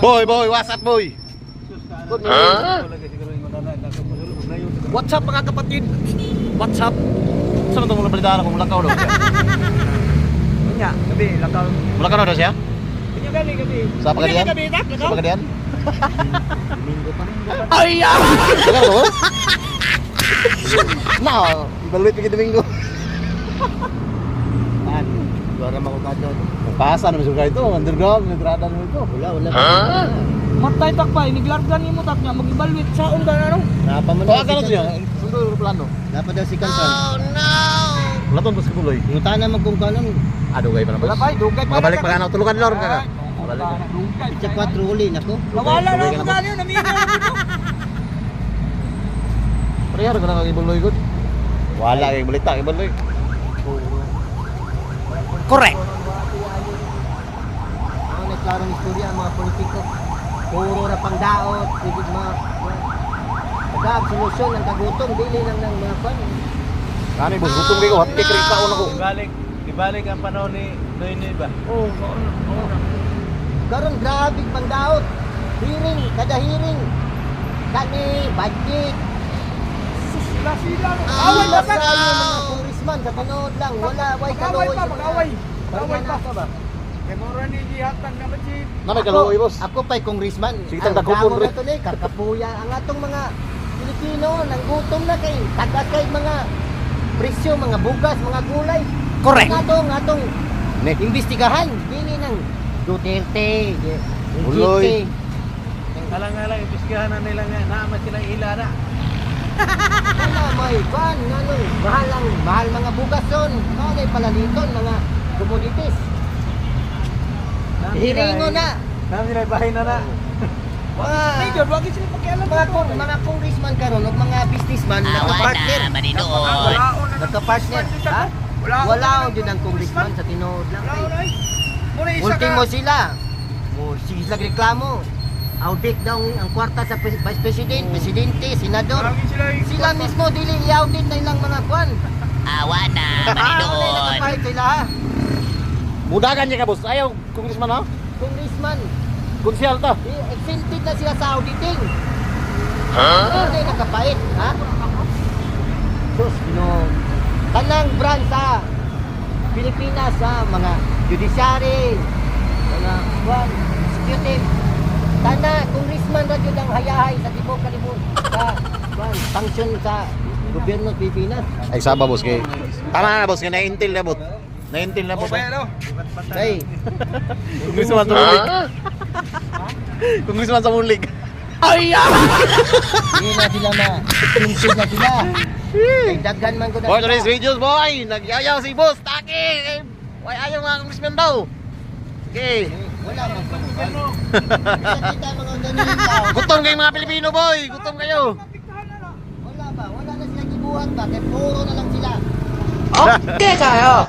Boy, boy, wasat boy. What's WhatsApp mga kapatid. WhatsApp. Saan itong mula balitaan ako? Mulakaw daw siya. Gabi, lakaw. Mulakaw daw siya? Kanya gali, gabi. Sa pagadian? Sa pagadian? Minggo pa rin. Ay. Man, Dora mo ko ka doon. Pasa naman suka ito, underground, nagrada naman ito. Wala, wala. Matay takpay, niglargan mo tak niya, mag-evaluate sa unda na no. Napa mo Kaya ka na siya, sundo yung plano. Dapat daw si Kansan. Wala to, basta kuloy. Punta na magkungkanon. Ado gay pa na Wala pa, dugay pa. Makabalik pa ka na, tulukan lor ka ka. Balik ka. Dugay. Itsa 4 uli, nako. Nawala na Dugay ako ka na dali, naminaw na dito. Parehar ko na kag ibuloy gud. Wala kay balita kay ibuloy. Correct. Ang nagklarong istorya ang mga politiko. Puro na pangdaot, higit mga Pagkag solusyon ng kagutom, dili lang ng mga kwan. Kani bus gutom kay ko, hati kay ka una ko. Ibalik, ibalik ang panahon ni Noynoy ba? Oh, oo, oo na. Karon grabe pangdaot. Hearing, kada hearing. Kani, budget. Sila-sila. Away Away na ba sa sa? mga congressman sa tinood lang. Wala, way Mag-away kaloy. pa, mag-away. Mag-away pa. Mora ni Jihatan na ba, Chief? Na may kaluoy boss. Ako pa'y congressman. Sige, Ang tagdakupon, damo re. na to ni, kakapuya. Ang atong mga Pilipino, nang gutom na kay, tagas kay mga presyo, mga bugas, mga gulay. Correct. Ang atong, atong Ne. imbestigahan. Dili ng Duterte, Uloy. Alang-alang, imbestigahan na nila nga, naama silang ila na. Wala may ban, ano, mahal ang, mahal mga bugas son. Ano na palaliton, mga commodities. Hiringo na. Naam nila bahay na na. Mga, Major, wag sila pakialam. mga, kung, mga congressman karon ug mga businessman, nagka-partner. Nagka-partner. Ha? Wala ako. Wala ko din ang congressman sa tinood lang. Wala na eh. Ultimo ka. sila. Mo sila reklamo. Audit daw ang kwarta sa pres- vice president, presidente, senador. Marami sila eh. Sila mismo dili i-audit na ilang mga kwan. Awa na, Ano manidoon. nakapahit sila ha? Mudagan niya ka boss. Ayaw congressman ha. Congressman, Konsyal i- exempted na sila sa auditing. Ano na nakapait, ha? Sus, no. Kanang branch sa Pilipinas sa mga judiciary, mga kwan, executive. Tana, congressman na yun ang hayahay sa tibok kalibot sa kwan, function sa gobyerno ng Pilipinas. Ay saba boss kay. Tama na boss kay na-intel na bot. Na-intel na bot. Hey, Congressman sa mulig. Congressman sa mulig. Ay! hindi na sila ma, executive na sila. Daghan man ko na Boy, today's videos boy. Nagyayaw si boss. Taki. Why ayaw mga congressman daw. Okay. Wala ganyan tao. Gutom kayong mga Pilipino boy. Gutom kayo. Wala ba? Wala na silang gibuhat ba? Kaya puro na lang sila. Okay kayo.